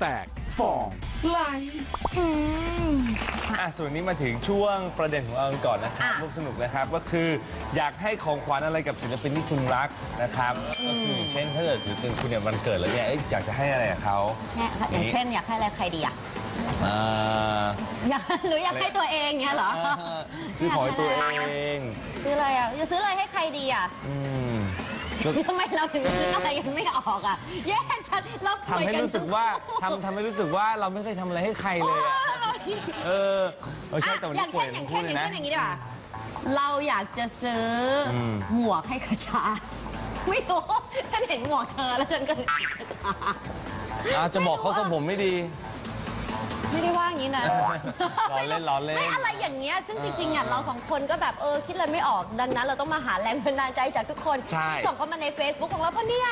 แตกฟองไหลอืมอะส่วนนี้มาถึงช่วงประเด็นของเรากันก่อนนะครับอะร่วมสนุกนะครับก็คืออยากให้ของขวัญอะไรกับศิลปินที่คุณรักนะครับก็คืออย่างเช่นถ้าเกิดศิลปินคุณเนี่ยวันเกิดแล้วเนี่ยเอ๊ะอยากจะให้อะไรกับเขาเนี่ยอย่างเช่นอยากให้อะไรใครดีอะอ่าอยากหรืออยากให้ตัวเองเงี้ยเหรอซื้อของให้ตัวเองซื้ออะไรอะจะซื้ออะไรให้ใครดีอะอืมก็ ทำไมเราถึงซื้ออะไรกันไม่ออกอะ แย่ชัดเราป่ทำวยให้กันรู้สึกว่าทำทำให้รู้สึกว่าเราไม่เคยทำอะไรให้ใครเลยอะเออเออใช่แต่วันอนี้ย่างป่วเช่ยนอทั้ย่างงเช่คู่นเลอยย่างนะ เช่นอย่างนี้ดีกว่าเราอยากจะซื้ออม หมวกให้กระชา ไม่รู้ฉันเห็นหมวกเธอแล้วฉันก็นึกถึงกระชา อะจะบอกเขาทรงผมไม่ดี ไม่ได้ว่าอย่างนี้นะ ล้อเล่นล้อเล่น ไม่อะไรอย่างเงี้ย ซึ่งจริงๆอะเราสองคนก็แบบเออคิดอะไรไม่ออก ดังนั้นเราต้องมาหาแรงบันดาลใจจากทุกคนใช่ส่งเข้ามาใน Facebook ของเราเพราะเนี่ย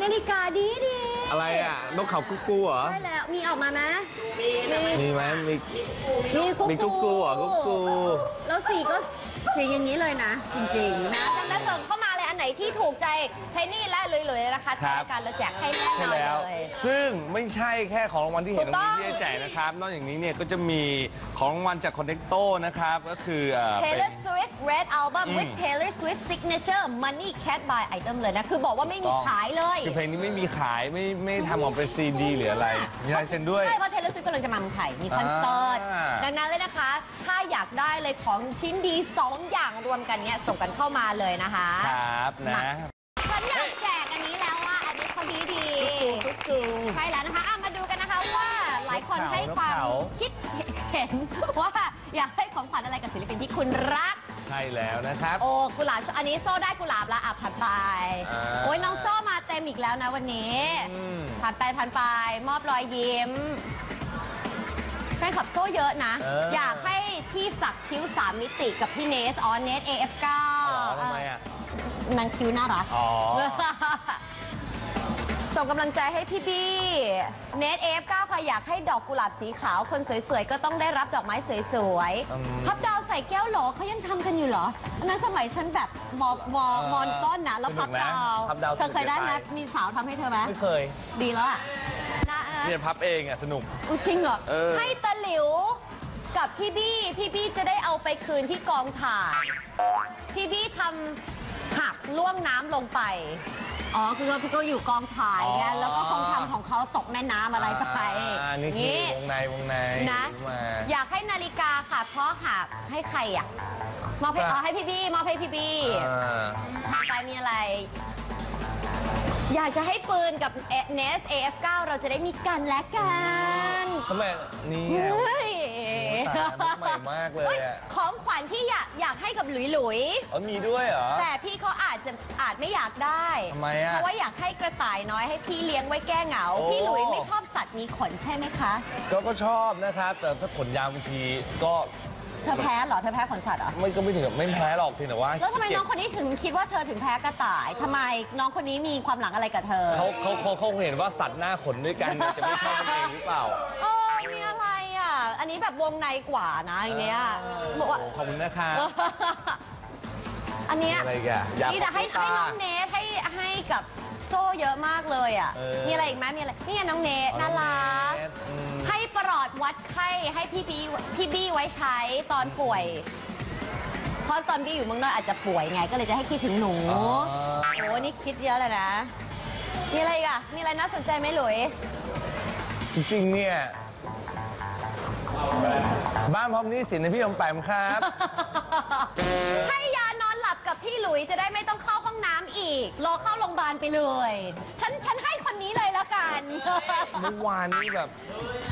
นาฬิกาดีดีอะไรอะนกเขากุ๊กกูเหรอใช่แล้วมีออกมาไหมมีมีไหมมีมีกุ๊กมีกุ๊กกูเหรอกุ๊กกู แล้วสีก็สีอย่างนี้เลยนะ จริงๆนะดังนั้นส่งเข้ามาเลยอัน ไหนที่ถูกใจไทนี่และเลยๆนะคะทางรายการเราแจกให้แน่นใช่อนแล้ว เลย ซึ่งไม่ใช่แค่ของรางวัลที่เห็นถูตกรต้องงนี้ที่จะแจกนะครับ นอกจากนี้เนี่ยก็จะมีของรางวัลจากคอนเท c โตนะครับ ก็คือเอ่อเป็น Taylor Swift Red Album อืม with Taylor Swift Signature Money Cat by Item เลยนะ คือบอกว่าไม่มีขายเลยคือเพลงนี้ไม่มีขายไม่ไม่ทำออกเป็นซีดีหรืออะไร มีลายเซ็นด้วย ใช่เพราะ Taylor Swift กำลังจะมาเมืองไทยมีคอนเสิร์ต อ่า ดังนั้นเลยนะคะ ถ้าอยากได้เลยของชิ้นดี 2 อย่างรวมกันเนี่ยส่งกันเข้ามาเลยนะคะ ครับนะฉันอยากแจกอันนี้แล้วว่าอันนี้เขาดีดีใช่แล้วนะคะอะมาดูกันนะคะว่าหลายคนให้ความนกเขาคิดเห็นว่าอยากให้ของขวัญอะไรกับศิลปินที่คุณรัก ใช่แล้วนะครับ โอ้กุหลาบอันนี้โซ่ได้กุหลาบละอะผ่านไปอ่าโอ้ยน้องโซ่มาเต็มอีกแล้วนะวันนี้อืมผ่านไปผ่านไปมอบรอยยิ้มแฟนคลับโซ่เยอะนะเอออยากให้ที่สักคิ้ว3มิติกับพี่เนสออนเนส AF9 อ๋อทำไมอะ นางคิ้วน่ารัก อ๋อ ส่งกำลังใจให้พี่บี้เนท AF9 ค่ะอยากให้ดอกกุหลาบสีขาวคนสวยๆ ก็ต้องได้รับดอกไม้สวยอืมๆพับดาวใส่แก้วโหลเขายังทำกันอยู่เหรอ อันนั้นสมัยฉันแบบมมเออมอนต้นนะแล้วสนุพักบนะดาวพับดาวเธอเคยได้ไหมสนุกจะตาย มีสาวทำให้เธอไหมไม่เคยดีแล้วอะนะเนี่ยพับเองอะ สนุกจริงเหรอ เออ ให้ตะหลิวกับพี่บี้ พี่บี้จะได้เอาไปคืนที่กองถ่าย พี่บี้ทำ หักล่วงน้ำลงไป อ๋อ คือว่าพี่ก็อยู่กองถ่ายไงอ๋อ แล้วก็คงทำของเขาตกแม่น้ำอะไรไปอ่านี่คือ วงในวงในนะมา อยากให้นาฬิกาค่ะ เพราะหักให้ใครอะมอบให้อะอ๋อให้พี่บี้มอบให้พี่บี้อ่าถัดไปมีอะไร อยากจะให้ปืนกับเนส AF9 เราจะได้มีกันและกันทำไมนี่ไง เฮ้ยตายมันใหม่มากเลยอะของขวัญที่อยากอยา กให้กับหลุยหลุยอ๋อมีด้วยเหรอ แต่พี่เขาอาจจะอาจไม่อยากได้ทำไมอะเพราะว่าอยากให้กระต่ายน้อยให้พี่เลี้ยงไว้แก้เหงา โอ้ พี่หลุยไม่ชอบสัตว์มีขนใช่ไหมคะ ก็ก็ชอบนะครับ แต่ถ้าขนยาวบางทีก็เธอแพ้เหรอเธอแพ้ขนสัตว์เหรอไม่ก็ไม่ถึงกับไม่แพ้หรอกเพียงแต่ว่าแล้วทำไมน้องคนนี้ถึงคิดว่าเธอถึงแพ้กระต่ายทำไมน้องคนนี้มีความหลังอะไรกับเธอเขาเขาเขาเขาเห็นว่าสัตว์หน้าขนด้วยกันเนี่ยจะไม่ชอบกันเองหรือเปล่า เออมีอะไร อะอันนี้แบบวงในกว่านะอย่างเงี้ยบอกว่าโขอบคุณนะครับอันเนี้ยอะไรอีกันอยากนี่แต่ให้ขอบให้คุณน้ตาองเนทให้ให้กับโซ่เยอะมากเลยอะเออมีอะไรอีกไหมมีอะไรนี่ไงน้องเนทอ๋อน่ารักน้องเนทอืมให้ประหลอดวัดไข้ให้พี่บีพี่บี้ไว้ใช้ตอนป่วย เพราะตอนบี้อยู่เมืองนอกอาจจะป่วยไง ก็เลยจะให้คิดถึงหนูอ๋อโอ้นี่คิดเยอะเลยนะ มีอะไรอีกอะ มีอะไรน่าสนใจไหมหลุย จริงๆเนี่ย บ้านพร้อมหนี้สินในพี่อมแปมครับ ให้ยานอนหลับกับพี่หลุยจะได้ไม่ต้องเข้าห้องน้ำอีก รอเข้าโรงพยาบาลไปเลย ฉันฉันให้คนนี้เลยแล้วกัน เมื่อวานนี้แบบ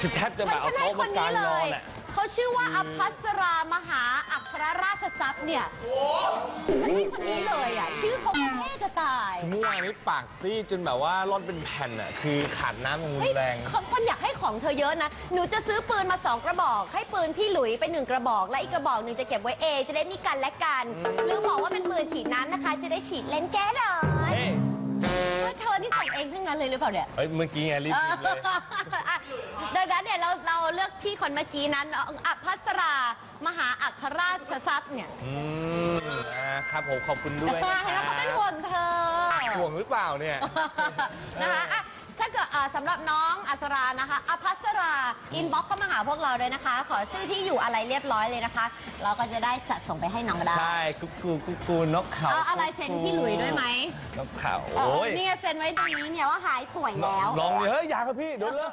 คือแทบจะฉัแบนบฉัเอานให้โต๊ะคมานกานี้รเลนอยนอะ เขาชื่อว่าอภัสรามหาอัครราชทรัพย์เนี่ยฉันให้คนนี้เลยอะ ชื่อเขาเท่จะตาย เมื่อวานนี้ปากซีดจนแบบว่าร่อนเป็นแผ่นอะ คือขาดน้ำอย่างรุเฮ้ยนแรง คนคนอยากให้ของเธอเยอะนะ หนูจะซื้อปืนมาสองกระบอก ให้ปืนพี่หลุยไปหนึ่งกระบอก และอีกกระบอกหนึ่งจะเก็บไว้เองจะได้มีกันและกัน หรือบอกว่าเป็นปืนฉีดน้ำนะคะ จะได้ฉีดเล่นแก้ร้อน เฮ้ย เฮ้ยเธอนี่ส่งเองทั้งนั้นเลยหรือเปล่าเนี่ย เฮ้ยเมื่อกี้ไงรีบหยิบเลยอะดังนั้นเนี่ยเราเราเลือกพี่คนเมื่อกี้นั้นอภัสรา มหาอัครราชทรัพย์เนี่ยอืมอ่าครับผมขอบคุณด้วยนะเห็นคว่ารับเขาเป็นห่วงเธอ ห่วงหรือเปล่าเนี่ย นะคะอะ ถ้าเกิดอ่าสำหรับน้องอัสรานะคะอภัสราอินบ็อกเข้ามาหาพวกเราเลยนะคะ ขอชื่อที่อยู่อะไรเรียบร้อยเลยนะคะ เราก็จะได้จัดส่งไปให้น้องก็ได้ ใช่กุ๊กกูกุ๊กกูนกเขาเอาอะไรเซ็นพี่หลุยด้วยไหมนกเขาเออโอ้ยเนี่ยเซ็นไว้ตรงนี้เนี่ยว่าหายป่วยแล้ว ลองดิเฮ้ยอยาครับพี่เดี๋ยวเลิก